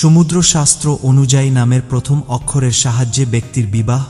সমুদ্রশাস্ত্র অনুযায়ী নামের প্রথম অক্ষরের সাহায্যে ব্যক্তির বিবাহ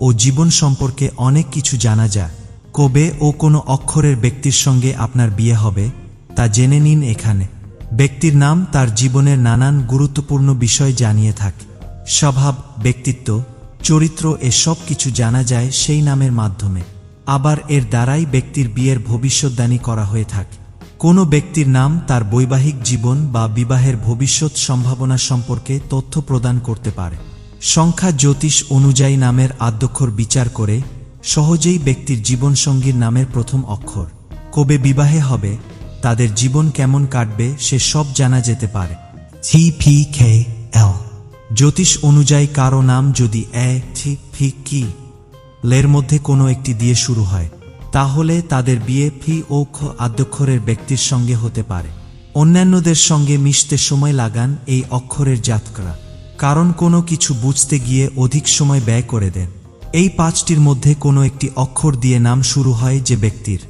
ও জীবন সম্পর্কে অনেক কিছু জানা যায়। কবে ও কোনো অক্ষরের ব্যক্তির সঙ্গে আপনার বিয়ে হবে, তা জেনে নিন এখানে। ব্যক্তির নাম তার জীবনের নানান গুরুত্বপূর্ণ বিষয় জানিয়ে থাকে। স্বভাব, ব্যক্তিত্ব, চরিত্র এসব কিছু জানা যায় সেই নামের মাধ্যমে। আবার এর দ্বারাই ব্যক্তির বিয়ের ভবিষ্যৎদানী করা হয়ে থাকে। কোনো ব্যক্তির নাম তার বৈবাহিক জীবন বা বিবাহের ভবিষ্যৎ সম্ভাবনা সম্পর্কে তথ্য প্রদান করতে পারে। সংখ্যা জ্যোতিষ অনুযায়ী নামের আদ্যক্ষর বিচার করে সহজেই ব্যক্তির জীবনসঙ্গীর নামের প্রথম অক্ষর। কবে বিবাহে হবে, তাদের জীবন কেমন কাটবে, সে সব জানা যেতে পারে। থি ফি খে এল। জ্যোতিষ অনুযায়ী কারও নাম যদি এ, থি, ফি, কি, লের মধ্যে কোনো একটি দিয়ে শুরু হয়। তাহলে তাদের বিয়ে ফি ও আদ্যক্ষরের ব্যক্তির সঙ্গে হতে পারে। অন্যান্যদের সঙ্গে মিশতে সময় লাগান এই অক্ষরের জাতকরা। কারণ কোনো কিছু বুঝতে গিয়ে অধিক সময় ব্যয় করে দেন। এই পাঁচটির মধ্যে কোনো একটি অক্ষর দিয়ে নাম শুরু হয় যে ব্যক্তির।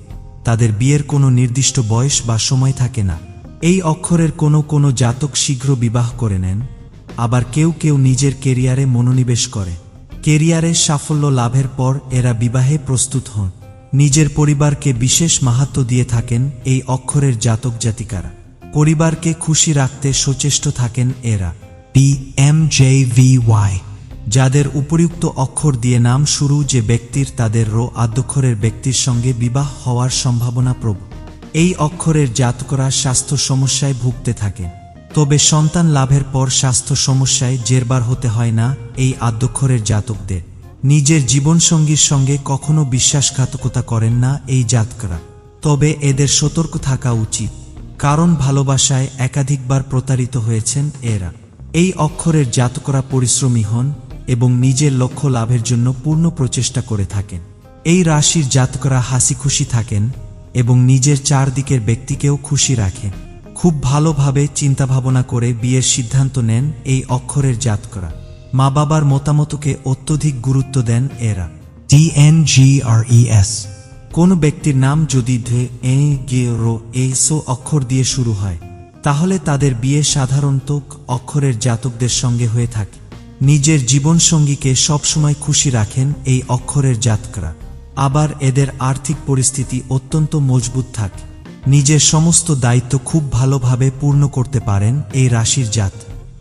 তাদের বিয়ের কোনো নির্দিষ্ট বয়স বা সময় থাকে না। এই অক্ষরের কোনো কোনো জাতক শীঘ্র বিবাহ করে নেন। আবার কেউ কেউ নিজের কেরিয়ারে মনোনিবেশ করে। কেরিয়ারে সাফল্য লাভের পর এরা বিবাহে প্রস্তুত হন। নিজের পরিবারকে বিশেষ মাহাত্ম দিয়ে থাকেন এই অক্ষরের জাতক জাতিকারা। পরিবারকে খুশি রাখতে সচেষ্ট থাকেন এরা। P M J V Y, যাদের উপরিউক্ত অক্ষর দিয়ে নাম শুরু যে ব্যক্তির তাদের রো আদ্যক্ষরের ব্যক্তির সঙ্গে বিবাহ হওয়ার সম্ভাবনা প্রবল। এই অক্ষরের জাতকরা স্বাস্থ্য সমস্যায় ভুগতে থাকেন। তবে সন্তান লাভের পর স্বাস্থ্য সমস্যায় জেরবার হতে হয় না এই আদ্যক্ষরের জাতকদের। নিজের জীবনসঙ্গীর সঙ্গে কখনো বিশ্বাসঘাতকতা করেন না এই জাতকরা। তবে এদের সতর্ক থাকা উচিত, কারণ ভালোবাসায় একাধিকবার প্রতারিত হয়েছেন এরা। এই অক্ষরের জাতকরা পরিশ্রমী হন এবং নিজের লক্ষ্য লাভের জন্য পূর্ণ প্রচেষ্টা করে থাকেন। এই রাশির জাতকরা হাসি খুশি থাকেন এবং নিজের চারদিকের ব্যক্তিকেও খুশি রাখেন। খুব ভালোভাবে চিন্তাভাবনা করে বিয়ের সিদ্ধান্ত নেন এই অক্ষরের জাতকরা। মা বাবার মতামতকে অত্যধিক গুরুত্ব দেন এরা। D N G R S কোন ব্যক্তির নাম যদি ধে এ, গে, রো এই সো অক্ষর দিয়ে শুরু হয়, তাহলে তাদের বিয়ে সাধারণত অক্ষরের জাতকদের সঙ্গে হয়ে থাকে। নিজের জীবনসঙ্গীকে সবসময় খুশি রাখেন এই অক্ষরের জাতকরা। আবার এদের আর্থিক পরিস্থিতি অত্যন্ত মজবুত থাকে। নিজের সমস্ত দায়িত্ব খুব ভালোভাবে পূর্ণ করতে পারেন এই রাশির জাত।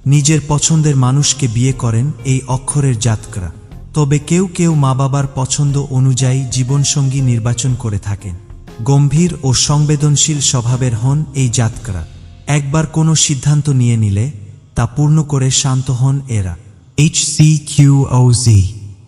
নিজের পছন্দের মানুষকে বিয়ে করেন এই অক্ষরের জাতকরা। তবে কেউ কেউ মা বাবার পছন্দ অনুযায়ী জীবনসঙ্গী নির্বাচন করে থাকেন। গম্ভীর ও সংবেদনশীল স্বভাবের হন এই জাতকরা। একবার কোনো সিদ্ধান্ত নিয়ে নিলে, তা পূর্ণ করে শান্ত হন এরা। এইচ সি কিউ জি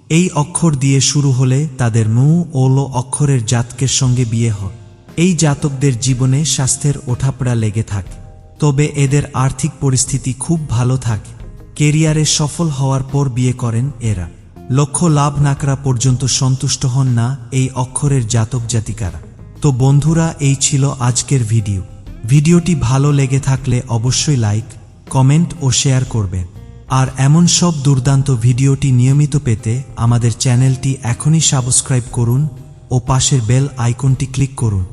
এই অক্ষর দিয়ে শুরু হলে তাদের মু ও লো অক্ষরের জাতকের সঙ্গে বিয়ে হয়। এই জাতকদের জীবনে স্বাস্থ্যের ওঠাপড়া লেগে থাকে। তবে এদের আর্থিক পরিস্থিতি খুব ভালো থাকে। কেরিয়ারে সফল হওয়ার পর বিয়ে করেন এরা। লক্ষ্য লাভ না করা পর্যন্ত সন্তুষ্ট হন না এই অক্ষরের জাতক জাতিকারা। তো বন্ধুরা, এই ছিল আজকের ভিডিও। ভিডিওটি ভালো লেগে থাকলে অবশ্যই লাইক, কমেন্ট ও শেয়ার করবেন। আর এমন সব দুর্দান্ত ভিডিওটি নিয়মিত পেতে আমাদের চ্যানেলটি এখনই সাবস্ক্রাইব করুন ও পাশের বেল আইকনটি ক্লিক করুন।